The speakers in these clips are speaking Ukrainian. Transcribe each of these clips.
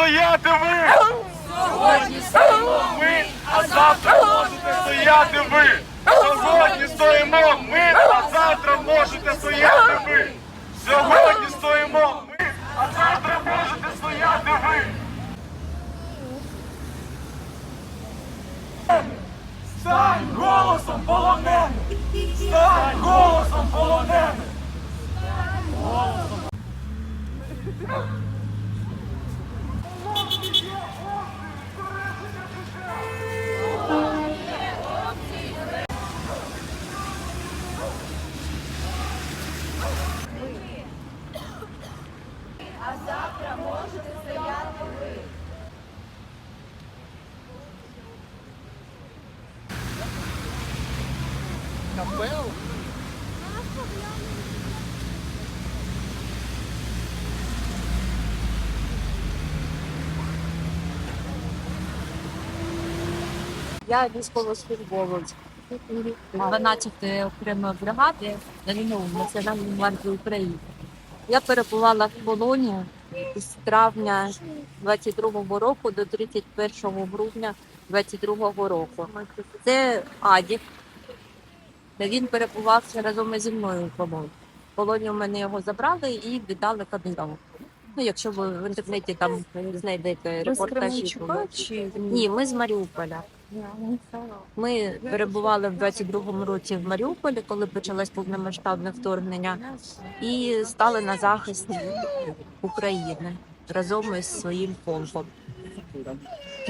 стояти ви! Сьогодні стоїмо ми, а завтра можете стояти ви! Сьогодні стоїмо ми, а завтра можете стояти ви! Сьогодні стоїмо ми, а завтра можете стояти ви! Стань голосом полонених! Стань голосом полонених! Я військовослужбовець 12-ї окремої бригади НМУ Національної гвардії України. Я перебувала в полоні з травня 22-го року до 31 грудня 22-го року. Це Адік. Він перебував разом зі мною в полоні. В полоні у мене його забрали і віддали кабінету. Ну, якщо ви в інтернеті там знайдете репортажі. то- Ні, ми з Маріуполя. Ми перебували в 22-му році в Маріуполі, коли почалось повномасштабне вторгнення, і стали на захист України разом із своїм фондом.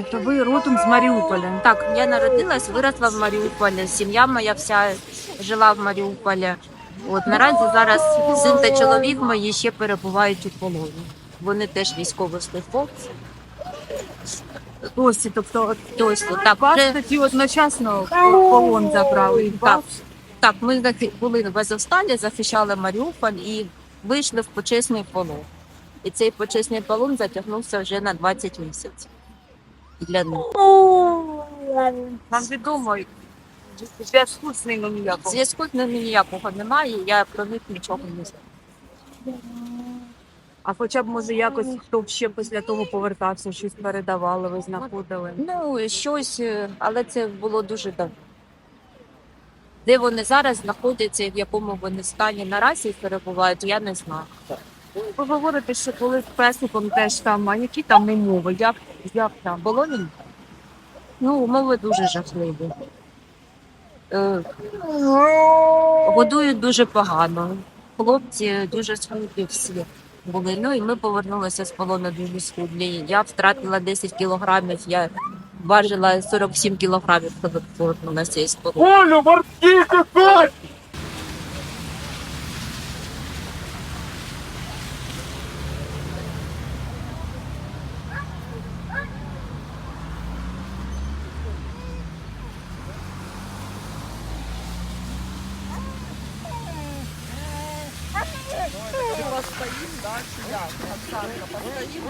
Тобто ви родом з Маріуполя. Так, я народилась, виросла в Маріуполі. Сім'я моя вся жила в Маріуполі. От наразі зараз син та чоловік мої ще перебувають у полоні. Вони теж військовослужбовці. Досі, тобто Тобто, так, вас вже тоді одночасно в полон забрали. Так, так, ми захи- були в Азовсталі, захищали Маріуполь і вийшли в почесний полон. І цей почесний полон затягнувся вже на 20 місяців. Для них. Нам відомо, зв'язку з ними ніякого. Зв'язку з ними ніякого немає, я про них нічого не знаю. А хоча б може якось хто б ще після того повертався, щось передавали, ви знаходили. Ну, щось, е, але це було дуже давно. Де вони зараз знаходяться і в якому вони стані наразі перебувають, я не знаю. Ви говорите, що коли з песиком теж там, а які там умови? Як, як там? Болоні? Ну, умови дуже жахливі. Е, дуже погано. Хлопці дуже схудлі всі були. Ну і ми повернулися з полону дуже схудлі. Я втратила 10 кілограмів, я важила 47 кілограмів, коли повернулася із полону. Олю, морські Постоїм, да, чи постоим, Оксанка, постоїм.